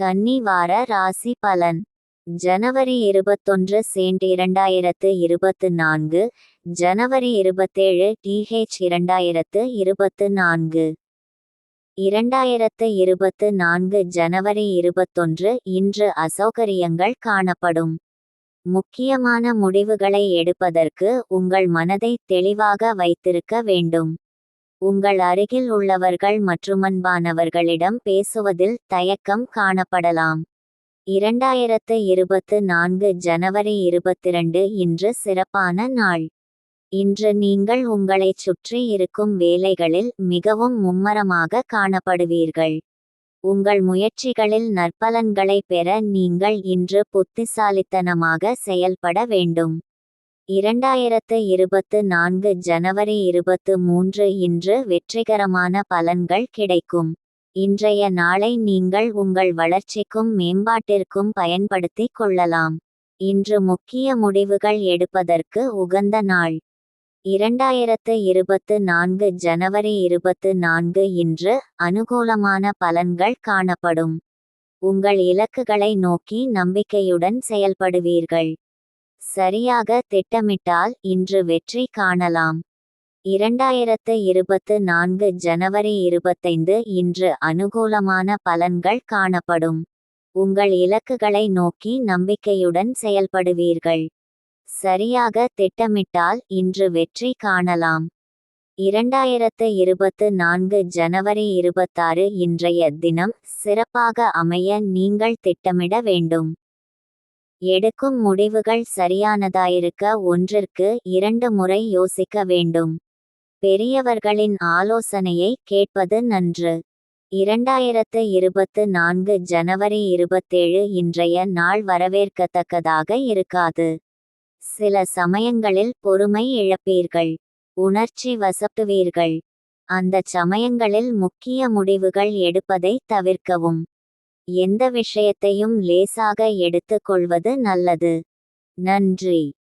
கன்னிவார ராசி பலன். ஜனவரி இருபத்தொன்று சென்ட் இரண்டாயிரத்து இருபத்து நான்கு ஜனவரி இருபத்தேழு டிஹெச் இரண்டாயிரத்து இருபத்து நான்கு. இரண்டாயிரத்து இருபத்து நான்கு ஜனவரி இருபத்தொன்று இன்று அசௌகரியங்கள் காணப்படும். முக்கியமான முடிவுகளை எடுப்பதற்கு உங்கள் மனதை தெளிவாக வைத்திருக்க வேண்டும். உங்கள் அருகில் உள்ளவர்கள் மற்றும் அன்பானவர்களிடம் பேசுவதில் தயக்கம் காணப்படலாம். இரண்டாயிரத்து இருபத்து நான்கு ஜனவரி இருபத்திரண்டு இன்று சிறப்பான நாள். இன்று நீங்கள் உங்களைச் சுற்றி இருக்கும் வேலைகளில் மிகவும் மும்மரமாக காணப்படுவீர்கள். உங்கள் முயற்சிகளில் நற்பலன்களை பெற நீங்கள் இன்று புத்திசாலித்தனமாக செயல்பட வேண்டும். இரண்டாயிரத்து இருபத்து நான்கு ஜனவரி இருபத்து மூன்று இன்று வெற்றிகரமான பலன்கள் கிடைக்கும். இன்றைய நாளை நீங்கள் உங்கள் வளர்ச்சிக்கும் மேம்பாட்டிற்கும் பயன்படுத்திக் கொள்ளலாம். இன்று முக்கிய முடிவுகள் எடுப்பதற்கு உகந்த நாள். இரண்டாயிரத்து இருபத்து நான்கு ஜனவரி இருபத்து நான்கு இன்று அனுகூலமான பலன்கள் காணப்படும். உங்கள் இலக்குகளை நோக்கி நம்பிக்கையுடன் செயல்படுவீர்கள். சரியாக திட்டமிட்டால் இன்று வெற்றி காணலாம். இரண்டாயிரத்து இருபத்து நான்கு ஜனவரி இருபத்தைந்து இன்று அனுகூலமான பலன்கள் காணப்படும். உங்கள் இலக்குகளை நோக்கி நம்பிக்கையுடன் செயல்படுவீர்கள். சரியாக திட்டமிட்டால் இன்று வெற்றி காணலாம். இரண்டாயிரத்து இருபத்து நான்கு ஜனவரி இருபத்தாறு இன்றைய தினம் சிறப்பாக அமைய நீங்கள் திட்டமிட வேண்டும். எடுக்கும் முடிவுகள் சரியானதாயிருக்க ஒன்றிற்கு இரண்டு முறை யோசிக்க வேண்டும். பெரியவர்களின் ஆலோசனையை கேட்பது நன்று. இரண்டாயிரத்து இருபத்து நான்கு ஜனவரி இருபத்தேழு இன்றைய நாள் வரவேற்கத்தக்கதாக இருக்காது. சில சமயங்களில் பொறுமை இழப்பீர்கள். உணர்ச்சி வசப்புவீர்கள் அந்த சமயங்களில் முக்கிய முடிவுகள் எடுப்பதை தவிர்க்கவும். எந்த விஷயத்தையும் லேசாக எடுத்துக்கொள்வது நல்லது. நன்றி.